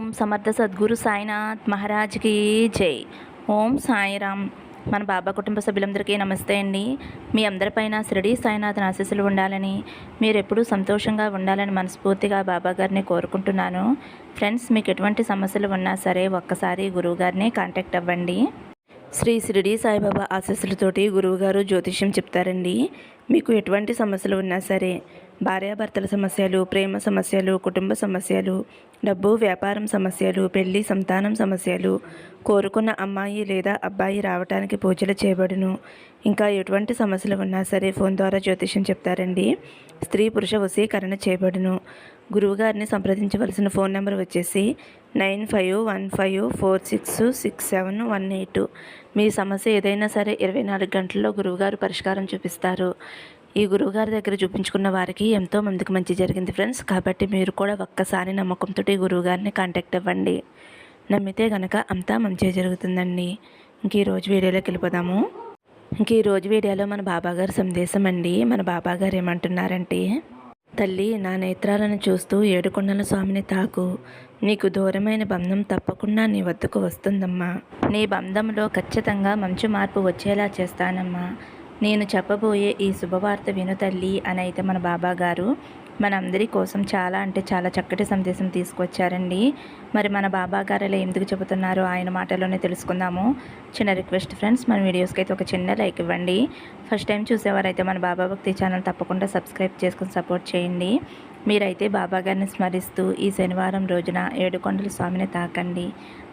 ఓం సమర్థ సద్గురు సాయినాథ్ మహారాజ్కి జై. ఓం సాయిరామ్. మన బాబా కుటుంబ సభ్యులందరికీ నమస్తే అండి. మీ అందరిపైన షిరిడి సాయినాథ్ని ఆశీస్సులు ఉండాలని మీరు ఎప్పుడూ సంతోషంగా ఉండాలని మనస్ఫూర్తిగా బాబా గారిని కోరుకుంటున్నాను. ఫ్రెండ్స్ మీకు ఎటువంటి సమస్యలు ఉన్నా సరే ఒక్కసారి గురువుగారిని కాంటాక్ట్ అవ్వండి. శ్రీ షిరిడి సాయిబాబా ఆశీస్సులతోటి గురువుగారు జ్యోతిష్యం చెప్తారండి. మీకు ఎటువంటి సమస్యలు ఉన్నా సరే భార్యాభర్తల సమస్యలు ప్రేమ సమస్యలు కుటుంబ సమస్యలు డబ్బు వ్యాపారం సమస్యలు పెళ్ళి సంతానం సమస్యలు కోరుకున్న అమ్మాయి లేదా అబ్బాయి రావడానికి పూజలు చేయబడును. ఇంకా ఎటువంటి సమస్యలు ఉన్నా సరే ఫోన్ ద్వారా జ్యోతిష్యం చెప్తారండి. స్త్రీ పురుష వశీకరణ చేయబడును. గురువుగారిని సంప్రదించవలసిన ఫోన్ నెంబర్ వచ్చేసి nine five one five four six six seven one eight. మీ సమస్య ఏదైనా సరే ఇరవై నాలుగు గంటల్లో గురువుగారు పరిష్కారం చూపిస్తారు. ఈ గురువుగారి దగ్గర చూపించుకున్న వారికి ఎంతో మందికి మంచి జరిగింది ఫ్రెండ్స్. కాబట్టి మీరు కూడా ఒక్కసారి నమ్మకంతో ఈ గురువుగారిని కాంటాక్ట్ అవ్వండి. నమ్మితే గనక అంతా మంచిగా జరుగుతుందండి. ఇంక ఈరోజు వీడియోలోకి వెళ్ళిపోదాము. ఇంక ఈరోజు వీడియోలో మన బాబాగారి సందేశం అండి. మన బాబాగారు ఏమంటున్నారంటే తల్లి నా నేత్రాలను చూస్తూ ఏడుకొండల స్వామిని తాకు. నీకు దూరమైన బంధం తప్పకుండా నీ వద్దకు వస్తుందమ్మా. నీ బంధంలో ఖచ్చితంగా మంచి మార్పు వచ్చేలా చేస్తానమ్మా. నేను చెప్పబోయే ఈ శుభవార్త విను తల్లి అని అయితే మన బాబా గారు మనందరి కోసం చాలా అంటే చాలా చక్కటి సందేశం తీసుకొచ్చారండి. మరి మన బాబా గారు ఇలా ఎందుకు చెబుతున్నారో ఆయన మాటలోనే తెలుసుకుందాము. చిన్న రిక్వెస్ట్ ఫ్రెండ్స్ మన వీడియోస్కి అయితే ఒక చిన్న లైక్ ఇవ్వండి. ఫస్ట్ టైం చూసేవారైతే మన బాబా భక్తి ఛానల్ తప్పకుండా సబ్స్క్రైబ్ చేసుకుని సపోర్ట్ చేయండి. మీరైతే బాబా గారిని స్మరిస్తూ ఈ శనివారం రోజున ఏడుకొండల స్వామిని తాకండి.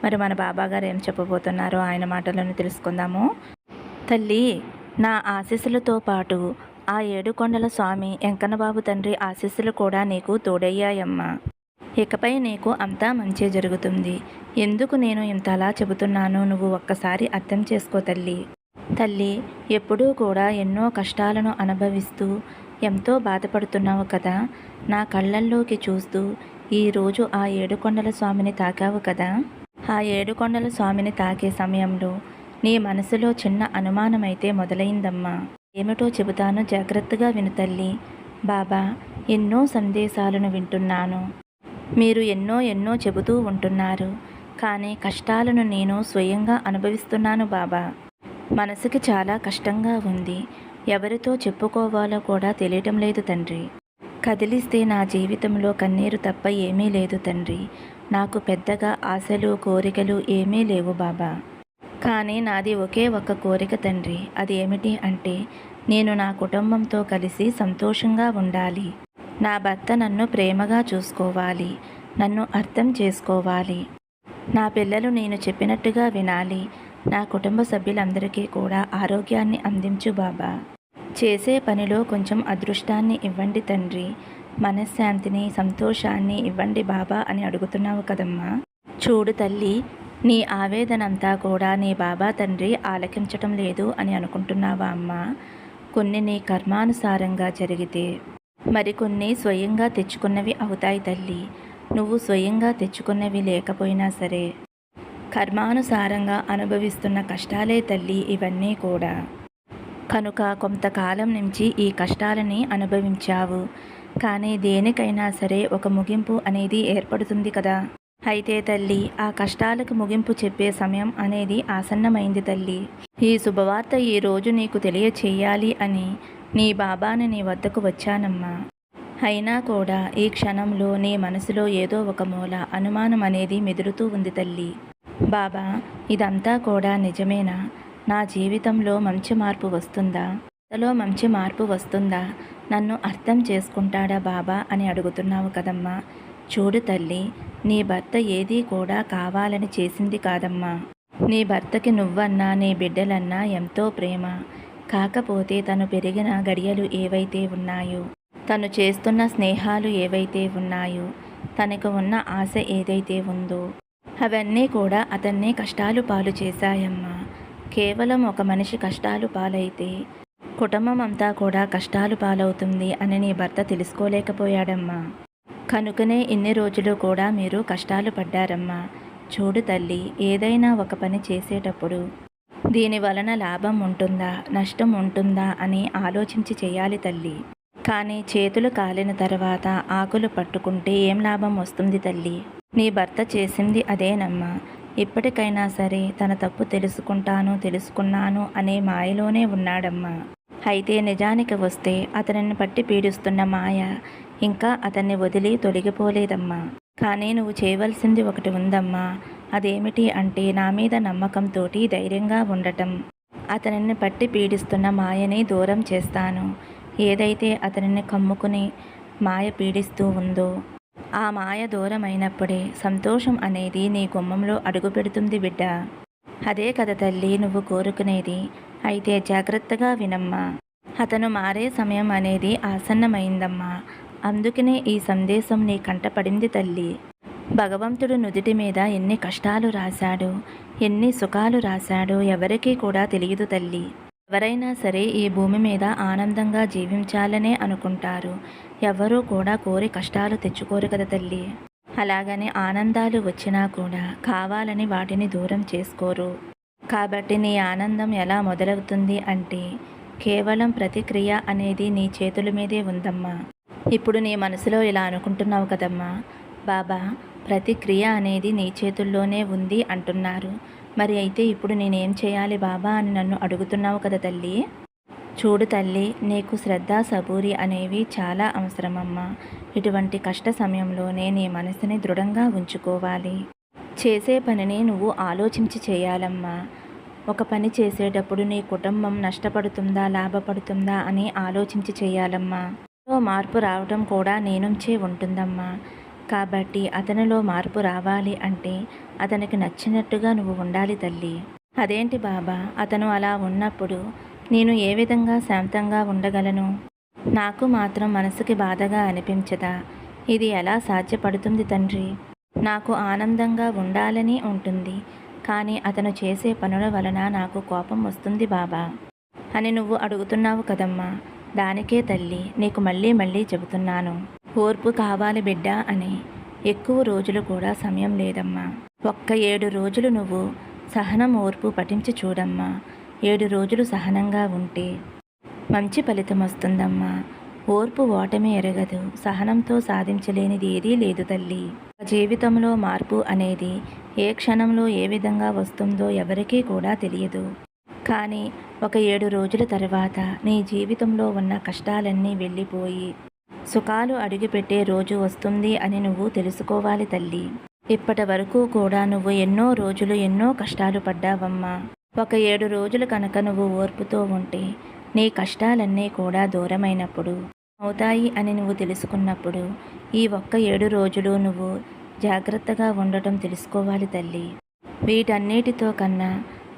మరి మన బాబా గారు ఏం చెప్పబోతున్నారో ఆయన మాటలోనే తెలుసుకుందాము. తల్లి నా ఆశీస్సులతో పాటు ఆ ఏడుకొండల స్వామి వెంకన్నబాబు తండ్రి ఆశీస్సులు కూడా నీకు తోడయ్యాయమ్మా. ఇకపై నీకు అంతా మంచి జరుగుతుంది. ఎందుకు నేను ఇంతలా చెబుతున్నానో నువ్వు ఒక్కసారి అర్థం చేసుకో తల్లి. తల్లి ఎప్పుడూ కూడా ఎన్నో కష్టాలను అనుభవిస్తూ ఎంతో బాధపడుతున్నావు కదా. నా కళ్ళల్లోకి చూస్తూ ఈరోజు ఆ ఏడుకొండల స్వామిని తాకావు కదా. ఆ ఏడుకొండల స్వామిని తాకే సమయంలో నీ మనసులో చిన్న అనుమానమైతే మొదలైందమ్మా. ఏమిటో చెబుతాను జాగ్రత్తగా విను తల్లి. బాబా ఎన్నో సందేశాలను వింటున్నాను. మీరు ఎన్నో ఎన్నో చెబుతూ ఉంటున్నారు. కానీ కష్టాలను నేను స్వయంగా అనుభవిస్తున్నాను బాబా. మనసుకి చాలా కష్టంగా ఉంది. ఎవరితో చెప్పుకోవాలో కూడా తెలియటం లేదు తండ్రి. కదిలిస్తే నా జీవితంలో కన్నీరు తప్ప ఏమీ లేదు తండ్రి. నాకు పెద్దగా ఆశలు కోరికలు ఏమీ లేవు బాబా. కానీ నాది ఒకే ఒక్క కోరిక తండ్రి. అది ఏమిటి అంటే నేను నా కుటుంబంతో కలిసి సంతోషంగా ఉండాలి. నా భర్త నన్ను ప్రేమగా చూసుకోవాలి. నన్ను అర్థం చేసుకోవాలి. నా పిల్లలు నేను చెప్పినట్టుగా వినాలి. నా కుటుంబ సభ్యులందరికీ కూడా ఆరోగ్యాన్ని అందించు బాబా. చేసే పనిలో కొంచెం అదృష్టాన్ని ఇవ్వండి తండ్రి. మనశ్శాంతిని సంతోషాన్ని ఇవ్వండి బాబా అని అడుగుతున్నావు కదమ్మా. చూడు తల్లి నీ ఆవేదనంతా కూడా నీ బాబా తండ్రి ఆలకించటం లేదు అని అనుకుంటున్నావా అమ్మా? కొన్ని నీ కర్మానుసారంగా జరిగితే మరికొన్ని స్వయంగా తెచ్చుకున్నవి అవుతాయి తల్లి. నువ్వు స్వయంగా తెచ్చుకున్నవి లేకపోయినా సరే కర్మానుసారంగా అనుభవిస్తున్న కష్టాలే తల్లి ఇవన్నీ కూడా. కనుక కొంతకాలం నుంచి ఈ కష్టాలని అనుభవించావు. కానీ దేనికైనా సరే ఒక ముగింపు అనేది ఏర్పడుతుంది కదా. అయితే తల్లి ఆ కష్టాలకు ముగింపు చెప్పే సమయం అనేది ఆసన్నమైంది తల్లి. ఈ శుభవార్త ఈ రోజు నీకు తెలియచేయాలి అని నీ బాబాని నీ వద్దకు వచ్చానమ్మా. అయినా కూడా ఈ క్షణంలో నీ మనసులో ఏదో ఒక మూల అనుమానం అనేది మెదులుతూ ఉంది తల్లి. బాబా ఇదంతా కూడా నిజమేనా? నా జీవితంలో మంచి మార్పు వస్తుందా? అంతలో మంచి మార్పు వస్తుందా? నన్ను అర్థం చేసుకుంటాడా బాబా అని అడుగుతున్నావు కదమ్మా. చూడు తల్లి నీ భర్త ఏదీ కూడా కావాలని చేసింది కాదమ్మా. నీ భర్తకి నువ్వన్నా నీ బిడ్డలన్నా ఎంతో ప్రేమ. కాకపోతే తను పెరిగిన గడియలు ఏవైతే ఉన్నాయో తను చేస్తున్న స్నేహాలు ఏవైతే ఉన్నాయో తనకు ఉన్న ఆశ ఏదైతే ఉందో అవన్నీ కూడా అతన్ని కష్టాలు పాలు చేశాయమ్మా. కేవలం ఒక మనిషి కష్టాలు పాలైతే కుటుంబం అంతా కూడా కష్టాలు పాలవుతుంది అని నీ భర్త తెలుసుకోలేకపోయాడమ్మా. కనుకనే ఇన్ని రోజులు కూడా మీరు కష్టాలు పడ్డారమ్మా. చూడు తల్లి ఏదైనా ఒక పని చేసేటప్పుడు దీని వలన లాభం ఉంటుందా నష్టం ఉంటుందా అని ఆలోచించి చేయాలి తల్లి. కానీ చేతులు కాలిన తర్వాత ఆకులు పట్టుకుంటే ఏం లాభం వస్తుంది తల్లి? నీ భర్త చేసింది అదేనమ్మా. ఇప్పటికైనా సరే తన తప్పు తెలుసుకుంటాను తెలుసుకున్నాను అనే మాయలోనే ఉన్నాడమ్మా. అయితే నిజానికి వస్తే అతనిని పట్టి పీడిస్తున్న మాయ ఇంకా అతన్ని వదిలి తొలగిపోలేదమ్మా. కానీ నువ్వు చేయవలసింది ఒకటి ఉందమ్మా. అదేమిటి అంటే నా మీద నమ్మకంతోటి ధైర్యంగా ఉండటం. అతనిని పట్టి పీడిస్తున్న మాయని దూరం చేస్తాను. ఏదైతే అతనిని కమ్ముకుని మాయ పీడిస్తూ ఉందో ఆ మాయ దూరమైనప్పుడే సంతోషం అనేది నీ గుమ్మంలో అడుగుపెడుతుంది బిడ్డ. అదే కథ తల్లి నువ్వు కోరుకునేది. అయితే జాగ్రత్తగా వినమ్మా. అతను మారే సమయం అనేది ఆసన్నమైందమ్మా. అందుకనే ఈ సందేశం నీ కంటపడింది తల్లి. భగవంతుడు నుదిటి మీద ఎన్ని కష్టాలు రాశాడు ఎన్ని సుఖాలు రాశాడు ఎవరికీ కూడా తెలియదు తల్లి. ఎవరైనా సరే ఈ భూమి మీద ఆనందంగా జీవించాలనే అనుకుంటారు. ఎవరూ కూడా కోరి కష్టాలు తెచ్చుకోరు కదా తల్లి. అలాగని ఆనందాలు వచ్చినా కూడా కావాలని వాటిని దూరం చేసుకోరు. కాబట్టి నీ ఆనందం ఎలా మొదలవుతుంది అంటే కేవలం ప్రతిక్రియ అనేది నీ చేతుల మీదే ఉందమ్మా. ఇప్పుడు నీ మనసులో ఇలా అనుకుంటున్నావు కదమ్మా. బాబా ప్రతిక్రియ అనేది నీ చేతుల్లోనే ఉంది అంటున్నారు. మరి అయితే ఇప్పుడు నేనేం చేయాలి బాబా అని నన్ను అడుగుతున్నావు కదా తల్లి? చూడు తల్లి నీకు శ్రద్ధ సబూరి అనేవి చాలా అవసరమమ్మా. ఇటువంటి కష్ట సమయంలోనే నీ మనసుని దృఢంగా ఉంచుకోవాలి. చేసే పనిని నువ్వు ఆలోచించి చేయాలమ్మా. ఒక పని చేసేటప్పుడు నీ కుటుంబం నష్టపడుతుందా లాభపడుతుందా అని ఆలోచించి చేయాలమ్మా. మార్పు రావడం కూడా నేనుంచే ఉంటుందమ్మా. కాబట్టి అతనిలో మార్పు రావాలి అంటే అతనికి నచ్చినట్టుగా నువ్వు ఉండాలి తల్లి. అదేంటి బాబా అతను అలా ఉన్నప్పుడు నేను ఏ విధంగా శాంతంగా ఉండగలను? నాకు మాత్రం మనసుకి బాధగా అనిపించదా? ఇది ఎలా సాధ్యపడుతుంది తండ్రి? నాకు ఆనందంగా ఉండాలని ఉంటుంది కానీ అతను చేసే పనుల వలన నాకు కోపం వస్తుంది బాబా. అని నువ్వు అడుగుతున్నావు కదమ్మా. దానికే తల్లి నీకు మళ్ళీ మళ్ళీ చెబుతున్నాను. ఓర్పు కావాలి బిడ్డ అని. ఎక్కువ రోజులు కూడా సమయం లేదమ్మా. ఒక్క ఏడు రోజులు నువ్వు సహనం ఓర్పు పఠించి చూడమ్మా. ఏడు రోజులు సహనంగా ఉంటే మంచి ఫలితం వస్తుందమ్మా. ఓర్పు ఓటమి ఎరగదు. సహనంతో సాధించలేనిది ఏదీ లేదు తల్లి. జీవితంలో మార్పు అనేది ఏ క్షణంలో ఏ విధంగా వస్తుందో ఎవరికీ కూడా తెలియదు. కానీ ఒక ఏడు రోజుల తర్వాత నీ జీవితంలో ఉన్న కష్టాలన్నీ వెళ్ళిపోయి సుఖాలు అడుగుపెట్టే రోజు వస్తుంది అని నువ్వు తెలుసుకోవాలి తల్లి. ఇప్పటి వరకు కూడా నువ్వు ఎన్నో రోజులు ఎన్నో కష్టాలు పడ్డావమ్మా. ఒక ఏడు రోజులు కనుక నువ్వు ఓర్పుతో ఉంటే నీ కష్టాలన్నీ కూడా దూరమైనప్పుడు అవుతాయి అని నువ్వు తెలుసుకున్నప్పుడు ఈ ఒక్క ఏడు రోజులు నువ్వు జాగ్రత్తగా ఉండటం తెలుసుకోవాలి తల్లి. వీటన్నిటితో కన్నా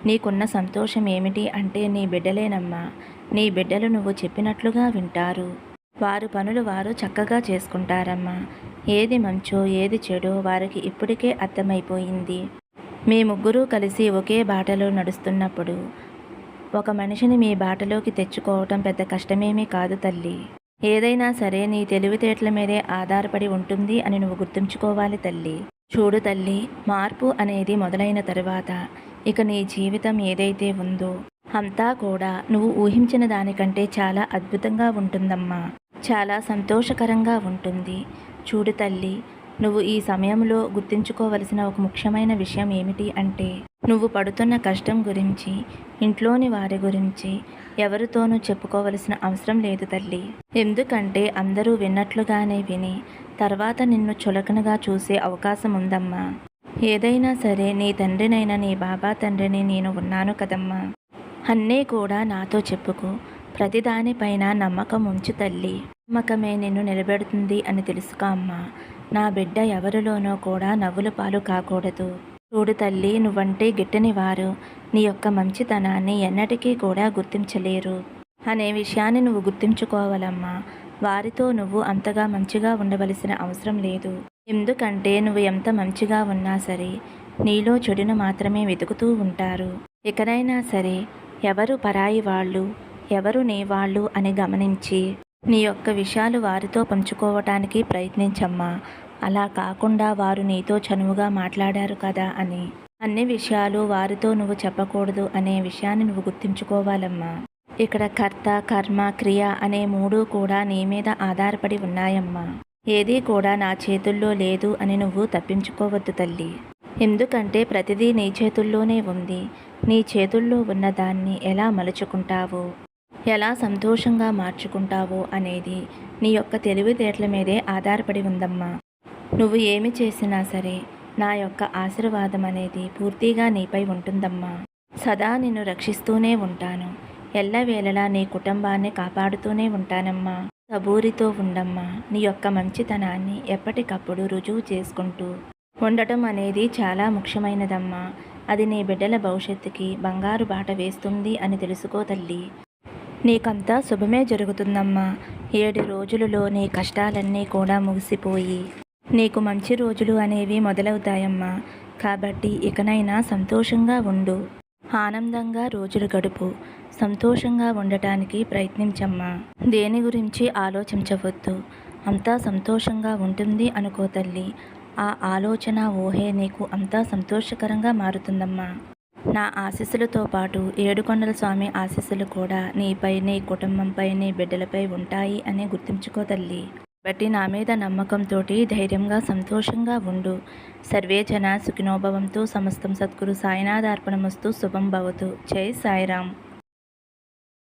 నీకున్న సంతోషం ఏమిటి అంటే నీ బిడ్డలేనమ్మా. నీ బిడ్డలు నువ్వు చెప్పినట్లుగా వింటారు. వారు పనులు వారు చక్కగా చేసుకుంటారమ్మా. ఏది మంచో ఏది చెడో వారికి ఇప్పటికే అర్థమైపోయింది. మీ ముగ్గురూ కలిసి ఒకే బాటలో నడుస్తున్నప్పుడు ఒక మనిషిని మీ బాటలోకి తెచ్చుకోవటం పెద్ద కష్టమేమీ కాదు తల్లి. ఏదైనా సరే నీ తెలివితేటల మీదే ఆధారపడి ఉంటుంది అని నువ్వు గుర్తుంచుకోవాలి తల్లి. చూడు తల్లి మార్పు అనేది మొదలైన తరువాత ఇక నీ జీవితం ఏదైతే ఉందో అంతా కూడా నువ్వు ఊహించిన దానికంటే చాలా అద్భుతంగా ఉంటుందమ్మా. చాలా సంతోషకరంగా ఉంటుంది. చూడు తల్లి నువ్వు ఈ సమయంలో గుర్తుంచుకోవలసిన ఒక ముఖ్యమైన విషయం ఏమిటి అంటే నువ్వు పడుతున్న కష్టం గురించి ఇంట్లోని వారి గురించి ఎవరితోనూ చెప్పుకోవలసిన అవసరం లేదు తల్లి. ఎందుకంటే అందరూ విన్నట్లుగానే విని తర్వాత నిన్ను చులకనగా చూసే అవకాశం ఉందమ్మా. ఏదైనా సరే నీ తండ్రినైనా నీ బాబా తండ్రిని నేను ఉన్నాను కదమ్మా. అన్నీ కూడా నాతో చెప్పుకో. ప్రతిదానిపైన నమ్మకం ఉంచు తల్లి. నమ్మకమే నిన్ను నిలబెడుతుంది అని తెలుసుకో అమ్మా. నా బిడ్డ ఎవరిలోనో కూడా నవ్వుల పాలు కాకూడదు. చూడు తల్లి నువ్వంటే గిట్టని వారు. నీ యొక్క మంచితనాన్ని ఎన్నటికీ కూడా గుర్తించలేరు. అనే విషయాన్ని నువ్వు గుర్తుంచుకోవాలమ్మా. వారితో నువ్వు అంతగా మంచిగా ఉండవలసిన అవసరం లేదు. ఎందుకంటే నువ్వు ఎంత మంచిగా ఉన్నా సరే నీలో చెడును మాత్రమే వెతుకుతూ ఉంటారు. ఎక్కడైనా సరే ఎవరు పరాయి వాళ్ళు ఎవరు నీ వాళ్ళు అని గమనించి నీ యొక్క విషయాలు వారితో పంచుకోవటానికి ప్రయత్నించమ్మా. అలా కాకుండా వారు నీతో చనువుగా మాట్లాడారు కదా అని. అన్ని విషయాలు వారితో నువ్వు చెప్పకూడదు అనే విషయాన్ని నువ్వు గుర్తుంచుకోవాలమ్మా. ఇక్కడ కర్త కర్మ క్రియ అనే మూడు కూడా నీ మీద ఆధారపడి ఉన్నాయమ్మా. ఏదీ కూడా నా చేతుల్లో లేదు అని నువ్వు తప్పించుకోవద్దు తల్లి. ఎందుకంటే ప్రతిదీ నీ చేతుల్లోనే ఉంది. నీ చేతుల్లో ఉన్న దాన్ని ఎలా మలుచుకుంటావో? ఎలా సంతోషంగా మార్చుకుంటావో అనేది నీ యొక్క తెలివితేటల మీదే ఆధారపడి ఉందమ్మా. నువ్వు ఏమి చేసినా సరే నా యొక్క ఆశీర్వాదం అనేది పూర్తిగా నీపై ఉంటుందమ్మా. సదా నిన్ను రక్షిస్తూనే ఉంటాను. ఎల్లవేళలా నీ కుటుంబాన్ని కాపాడుతూనే ఉంటానమ్మా. సబూరితో ఉండమ్మా నీ యొక్క మంచితనాన్ని ఎప్పటికప్పుడు రుజువు చేసుకుంటూ ఉండటం అనేది చాలా ముఖ్యమైనదమ్మా. అది నీ బిడ్డల భవిష్యత్తుకి బంగారు బాట వేస్తుంది అని తెలుసుకో తల్లి. నీకంతా శుభమే జరుగుతుందమ్మా. ఏడు రోజులలో నీ కష్టాలన్నీ కూడా ముగిసిపోయి నీకు మంచి రోజులు అనేవి మొదలవుతాయమ్మా. కాబట్టి ఇకనైనా సంతోషంగా ఉండు. ఆనందంగా రోజులు గడుపు. సంతోషంగా ఉండటానికి ప్రయత్నించమ్మా. దేని గురించి ఆలోచించవద్దు. అంతా సంతోషంగా ఉంటుంది అనుకో తల్లి. ఆ ఆలోచన ఊహే నీకు అంతా సంతోషకరంగా మారుతుందమ్మా. నా ఆశీస్సులతో పాటు ఏడుకొండల స్వామి ఆశీస్సులు కూడా నీపై నీ కుటుంబంపై నీ బిడ్డలపై ఉంటాయి అని గుర్తుంచుకో తల్లి. బట్టి నా మీద నమ్మకంతో ధైర్యంగా సంతోషంగా ఉండు. సర్వే జన సుఖినోభవంతో సమస్తం సద్గురు సాయినాథార్పణమస్తు శుభం భవతు. జై సాయిరామ్.